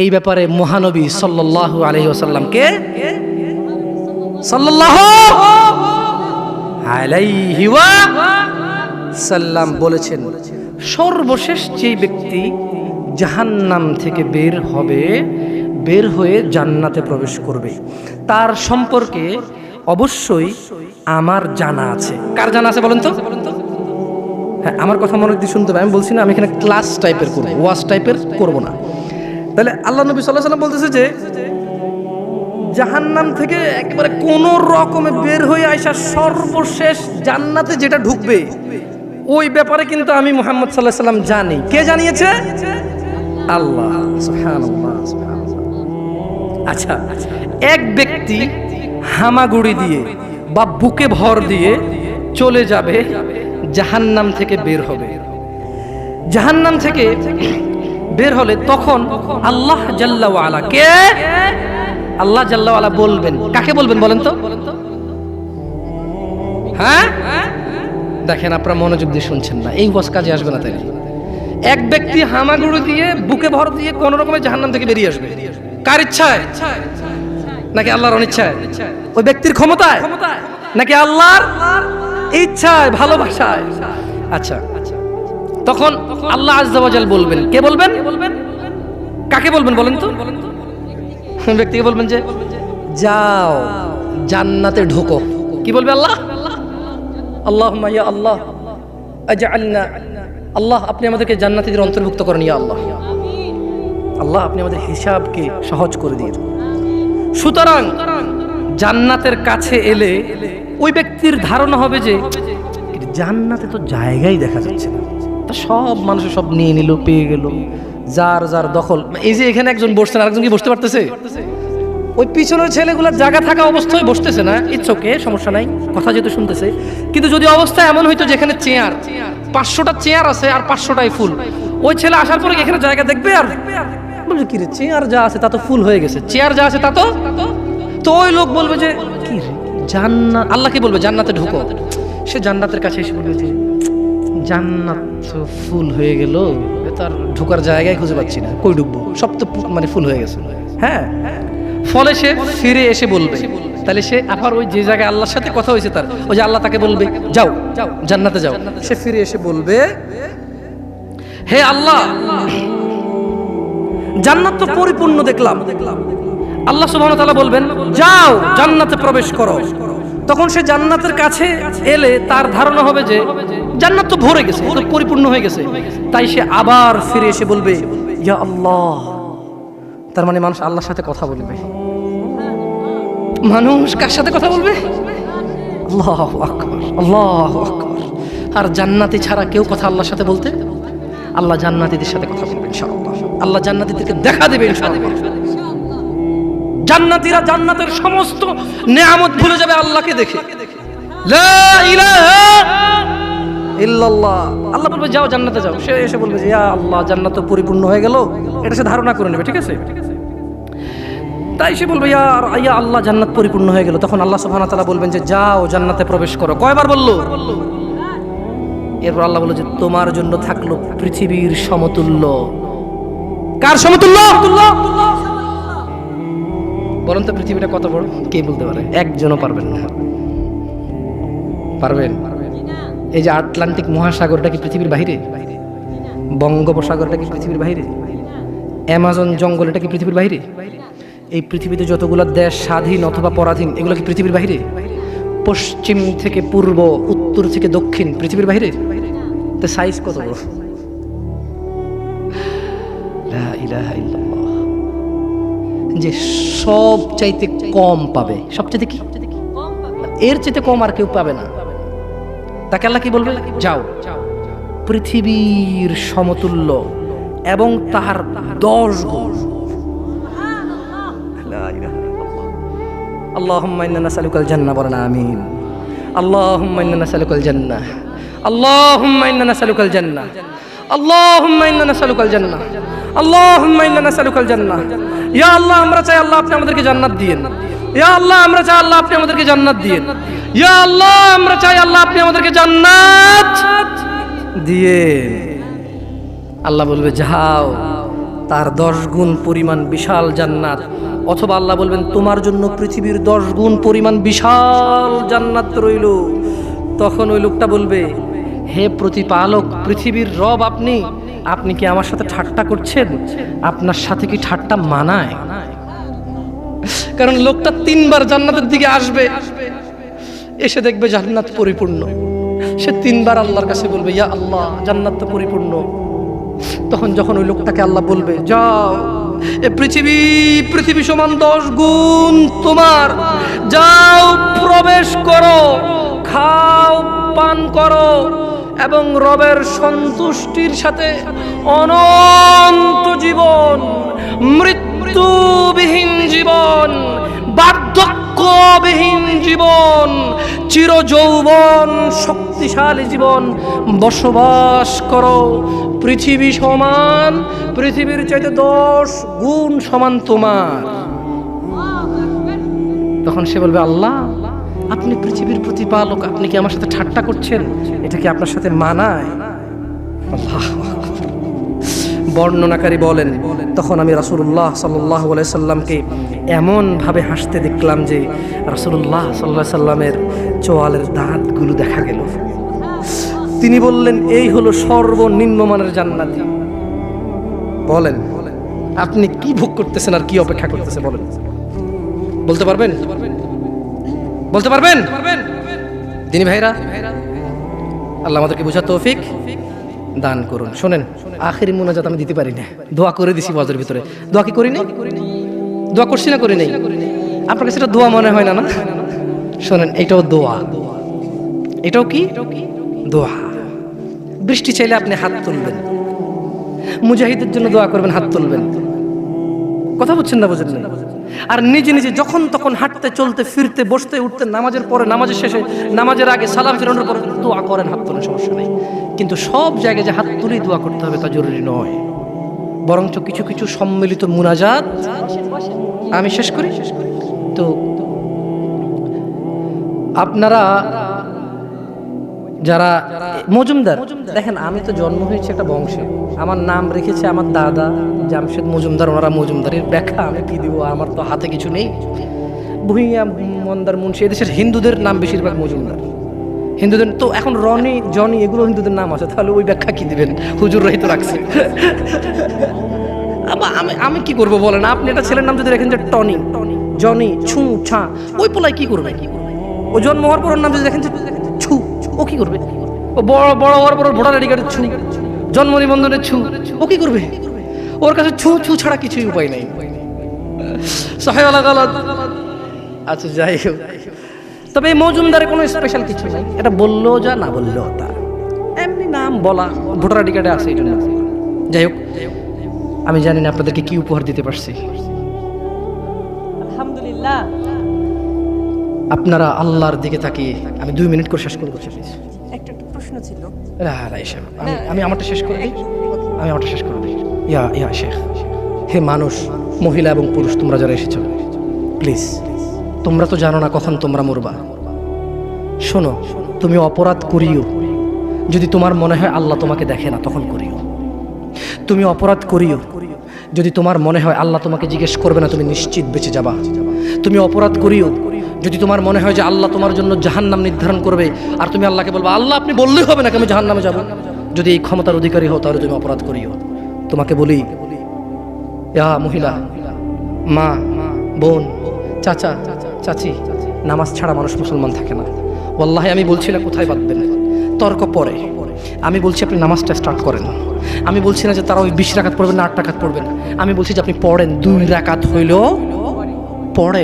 এই ব্যাপারে মহানবী সাল্লাল্লাহু আলাইহি ওয়াসাল্লাম কে? সাল্লাল্লাহু আলাইহি ওয়া সাল্লাম বলেছেন, সর্বশেষ যে ব্যক্তি জাহান্নাম থেকে বের হবে, বের হয়ে জান্নাতে প্রবেশ করবে, তার সম্পর্কে অবশ্যই আমার জানা আছে। কার জানা আছে বলেন তো? হ্যাঁ আমার কথা মনে দিয়ে শুনতে হবে। আমি বলছি না, আমি এখানে ক্লাস টাইপের করব ওয়াশ টাইপের করব না। তাহলে আল্লাহ নবী সাল্লাহ সাল্লাম বলতেছে যে, জাহান্নাম থেকে একেবারে কোন রকমে বের হয়ে আসা সর্বশেষ জান্নাতে যেটা ঢুকবে, ওই ব্যাপারে কিন্তু আমি মোহাম্মদ সাল্লাহ সাল্লাম জানি। কে জানিয়েছে? আল্লাহ। আচ্ছা এক ব্যক্তি হামাগুড়ি দিয়ে বা বুকে ভর দিয়ে চলে যাবে, জাহান্নাম থেকে বের হবে। জাহান্নাম থেকে বের হলে তখন আল্লাহ জাল্লাওয়ালা কে? আল্লাহ জাল্লাওয়ালা বলবেন। কাকে বলবেন বলেন তো? হ্যাঁ? দেখেন আপনারা মনোযোগ দিয়ে শুনছেন না। এই বস কাজে আসবে না তাই এক ব্যক্তি হামাগুড়ি দিয়ে, বুকে ভর দিয়ে কোন রকমের জাহান্নাম থেকে বেরিয়ে আসবে। কার ইচ্ছায়? নাকি আল্লাহর অনিচ্ছায়? ওই ব্যক্তির ক্ষমতায়? নাকি আল্লাহর ইচ্ছায়, ভালোবাসায়? আচ্ছা। তখন আল্লাহ আজ্জাওয়াজাল বলবেন। কে বলবেন? কাকে বলবেন বলেন তো? ব্যক্তিকে বলবেন যে, যাও, জান্নাতে ঢোকো। কি বলবে আল্লাহ? আল্লাহ ইয়া আল্লাহ, আজআলনা, আল্লাহ, আপনি আমাদেরকে জান্নাতীদের অন্তর্ভুক্ত করেন ইয়া আল্লাহ। আল্লাহ, আপনি আমাদের হিসাবকে সহজ করে দিয়ে সুতরাং জান্নাতের কাছে এলে ওই ব্যক্তির ধারণা হবে যে, জান্নাতে তো জায়গাই দেখা যাচ্ছে না। সব মানুষের সব নিয়ে নিল, পেয়ে গেল। যার যার দখল। এই যে এখানে একজন বসছেন, আরেকজন কি বসতে পারতেছে? ওই পিছনের ছেলেগুলোর জায়গা থাকা অবস্থায় বসতেছে না? ইচ্ছকে সমস্যা নাই। কথা যেহেতু শুনতেছে। কিন্তু যদি অবস্থা এমন হইতো যেখানে চেয়ার, পাঁচশোটা চেয়ার আছে আর পাঁচশোটাই ফুল। ওই ছেলে আসার পরে এখানে জায়গা দেখবে আর? বলবে কি রে চেয়ার যা আছে তা তো ফুল হয়ে গেছে। চেয়ার যা আছে তা তো? তো ওই লোক বলবে যে কি রে জান্নাত আল্লাহকে বলবে? জান্নাতে ঢুকো। সে জান্নাতের কাছে এসে বলবে যে জান্নাত ফুল হয়ে গেল। তার ঢোকার জায়গায় খুঁজে পাচ্ছি না। কই ঢুকবো? সব তো মানে ফুল হয়ে গেছে। হ্যাঁ? ফলে সে ফিরে এসে বলবে, তাহলে সে আবার ওই যে জায়গায় আল্লাহর সাথে কথা হয়েছে তার, ওই যে আল্লাহ তাকে বলবে যাও যাও, জান্নাতে যাও। সে ফিরে এসে বলবে, হে আল্লাহ, জান্নাত তো পরিপূর্ণ দেখলাম। আল্লাহ সুবহানাহু ওয়া তাআলা বলবেন, যাও, জান্নাতে প্রবেশ করো। তখন সে জান্নাতের কাছে এলে তার ধারণা হবে যে জান্নাত তো ভরে গেছে তো পরিপূর্ণ হয়ে গেছে। তাই সে আবার ফিরে এসে বলবে, ইয়া আল্লাহ। তার মানে মানুষ আল্লাহর সাথে কথা বলবে। মানুষ কার সাথে কথা বলবে? আল্লাহ আকবর আল্লাহ আকবর। আর জান্নাতি ছাড়া কেউ কথা আল্লাহর সাথে বলতে, আল্লাহ জান্নাতীদের সাথে কথা বলবেন ইনশাআল্লাহ। আল্লাহ জান্নাতীদেরকে দেখা দেবে ইনশাআল্লাহ। জান্নাতীরা জান্নাতের সমস্ত নেয়ামত ভুলে যাবে আল্লাহকে দেখে। লা ইলাহা ইল্লাল্লাহ। আল্লাহ বলবে, যাও জান্নাতে যাও। সে এসে বলবে যে আল্লাহ, জান্নাত তো পরিপূর্ণ হয়ে গেল। এটা সে ধারণা করে নেবে, ঠিক আছে? তাই সে বলবে, ইয়া ইয়া আল্লাহ, জান্নাত পরিপূর্ণ হয়ে গেল। তখন আল্লাহ সুবহানাহু তাআলা বলবেন যে, যাও জান্নাতে প্রবেশ করো। কয়বার বলল? এরপর আল্লাহ বলল যে, তোমার জন্য থাকল পৃথিবীর সমতুল্য। কার সমতুল্য? বলেন তো পৃথিবীটা কত বড়? কে বলতে পারে? একজনও পারবেন না। পারবেন? এই যে আটলান্টিক মহাসাগরটা কি পৃথিবীর বাইরে বঙ্গোপসাগরটা কি পৃথিবীর বাইরে অ্যামাজন জঙ্গল এটা কি পৃথিবীর বাইরে এই পৃথিবীতে যতগুলো দেশ স্বাধীন অথবা পরাধীন, এগুলো কি পৃথিবীর বাইরে পশ্চিম থেকে পূর্ব, উত্তর থেকে দক্ষিণ, পৃথিবীর বাইরে তো সাইজ কত বড়। যে সব চাইতে কম পাবে। সবচাইতে কি? এর চাইতে কম আর কেউ পাবে না। তাকে আল্লাহ কি বলবে যাও পৃথিবীর সমতুল্য এবং তার দশ গুণ اللهم إنا نسألك الجنة برنا آمين اللهم إنا نسألك الجنة اللهم إنا نسألك الجنة اللهم إنا نسألك الجنة اللهم إنا نسألك الجنة يا الله আমরা চাই আল্লাহ আপনি আমাদেরকে জান্নাত দিয়েন ইয়া আল্লাহ, আমরা চাই আল্লাহ আপনি আমাদেরকে জান্নাত দিয়ে ইয়া আল্লাহ, আমরা চাই আল্লাহ আপনি আমাদেরকে জান্নাত দিয়ে আল্লাহ বলবে, যাও, তার দশ গুণ পরিমাণ বিশাল জান্নাত। অথবা আল্লাহ বলবেন, তোমার জন্য পৃথিবীর দশ গুণ পরিমাণ বিশাল জান্নাত রইল। তখন ওই লোকটা বলবে, হে প্রতিপালক, পৃথিবীর রব আপনি আপনি কি আমার সাথে ঠাট্টা করছেন? আপনার সাথে কি ঠাট্টা মানায়? কারণ লোকটা তিনবার জান্নাতের দিকে আসবে, এসে দেখবে জান্নাত পরিপূর্ণ। সে তিনবার আল্লাহর কাছে বলবে, ইয়া আল্লাহ, জান্নাত তো পরিপূর্ণ। তখন যখন ওই লোকটাকে আল্লাহ বলবে, যাও, এ পৃথিবী পৃথিবী সমান দশ গুণ তোমার। যাও, প্রবেশ করো, খাও, পান করো এবং রবের সন্তুষ্টির সাথে অনন্ত জীবন মৃত্যুবিহীন জীবন, বার্ধক্যবিহীন জীবন চির যৌবন শক্তিশালী জীবন। বসবাস করো পৃথিবী সমান, পৃথিবীর চাইতে দশ গুণ সমান তোমার। তখন সে বলবে, আল্লাহ, আপনি পৃথিবীর প্রতিপালক, আপনি কি আমার সাথে ঠাট্টা করছেন? এটা কি আপনার সাথে মানায়? আল্লাহ। বর্ণনাকারী বলেন, তখন আমি রাসুল্লাহ সাল্লাহ সাল্লামকে এমনভাবে হাসতে দেখলাম যে রাসুল্লাহ সাল্লাহ সাল্লামের চোয়ালের দাঁতগুলো দেখা গেল। তিনি বললেন, এই হলো সর্বনিম্নমানের জান্নাতি। বলেন, আপনি কি ভোগ করতেছেন আর কি অপেক্ষা করতেছে বলেন। বলতে পারবেন? বলতে পারবেন? তিনি ভাইরা, আল্লাহ আমাদেরকে বোঝা তৌফিক। দান করুন। শোনেন, আখেরি মোনাজাত আমি দিতে পারি না দোয়া করে দিছি বজের ভিতরে। দোয়া কি করি না দোয়া করছি না করি নেই? আপনার কাছে এটা দোয়া মনে হয় না না? শোনেন, এটাও দোয়া। এটাও কি? দোয়া। বৃষ্টি চাইলে আপনি হাত তুলবেন। মুজাহিদের জন্য দোয়া করবেন, হাত তুলবেন। কথা বলছেন না বুঝেন আর নিজে নিজে যখন তখন হাঁটতে, চলতে, ফিরতে, বসতে, উঠতে, নামাজের পরে, নামাজের শেষে, নামাজের আগে সালাম ফেরানোর পর দোয়া করেন, হাত তোলেন, সমস্যা নেই। কিন্তু সব জায়গায় যে হাত তুলেই দোয়া করতে হবে তা জরুরি নয়। বরঞ্চ কিছু কিছু সম্মিলিত মুনাজাত আমি শেষ করি। তো আপনারা যারা মজুমদার, দেখেন, আমি তো জন্ম হয়েছে একটা বংশে। আমার নাম রেখেছে আমার দাদা জামশেদ মজুমদার, ওনারা মজুমদারের ব্যাখ্যা, আমি কি দিব, আমার তো হাতে কিছু নেই। ভুইয়া, মন্দার, মুন্সি, এদেশের হিন্দুদের নাম বেশিরভাগ মজুমদার। হিন্দুদের, তো এখন রনি, জনি, এগুলো হিন্দুদের নাম আছে, তাহলে ওই ব্যাখ্যা কি দিবেন? হুজুর রহিত রাখছে। আমি আমি কি করব বলেন? আপনি একটা ছেলের নাম যদি রেখেন যে টনি টনি জনি, ছু, ছা, ওই পোলায় কি করবে? ও জন্ম হওয়ার পর নাম যদি দেখেন যে ছু। ও কি করবে? ও বড় বড় হওয়ার পর ভোটার আইডি কার্ডের ছু, জন্ম নিবন্ধনের ছু, ও কি করবে? ওর কাছে ছু ছু ছাড়া কিছুই উপায় নেই। সাহেব গালাত আচ্ছা যাই হোক। তবে এই মজুমদারে কোনো স্পেশাল কিছু নাই। এটা বললেও যা, না বললেও তা। এমনি নাম বলা, ভোটার আইডি কার্ডে আছে এই জন্য। যাই হোক, আমি জানি না আপনাদেরকে কি উপহার দিতে পারছি। আলহামদুলিল্লাহ। আপনারা আল্লাহর দিকে তাকিয়ে আমি দুই মিনিট করে শেষ করব একটা প্রশ্ন ছিল। আমি আমি আমারটা শেষ করে দিই। আমি আমারটা শেষ করে দিই। ইয়া ইয়া শেখ। হে মানুষ মহিলা এবং পুরুষ তোমরা যারা এসেছ প্লিজ তোমরা তো জানো না কখন তোমরা মরবা। শোনো তুমি অপরাধ করিও। যদি তোমার মনে হয় আল্লাহ তোমাকে দেখে না তখন করিও। তুমি অপরাধ করিও। যদি তোমার মনে হয় আল্লাহ তোমাকে জিজ্ঞেস করবে না তুমি নিশ্চিত বেঁচে যাবা। তুমি অপরাধ করিও। যদি তোমার মনে হয় যে আল্লাহ তোমার জন্য জাহান্নাম নির্ধারণ করবে, আর তুমি আল্লাহকে বলব, আল্লাহ, আপনি বললেই হবে না আমি জাহান্নামে যাব? যদি এই ক্ষমতার অধিকারী হও, তাহলে তুমি অপরাধ করিও। তোমাকে বলি, ইয়া মহিলা, মা, বোন, চাচা, চাচি, নামাজ ছাড়া মানুষ মুসলমান থাকে না। ওয়াল্লাহি, আমি বলছি না কোথায় বাঁধবেন। তর্ক পরে। আমি বলছি আপনি নামাজটা স্টার্ট করেন। আমি বলছি না যে তারা ওই বিশ রাকাত পড়বেন না, আট রাকাত পড়বেন। আমি বলছি যে আপনি পড়েন, দুই রাকাত হইলেও পড়েন।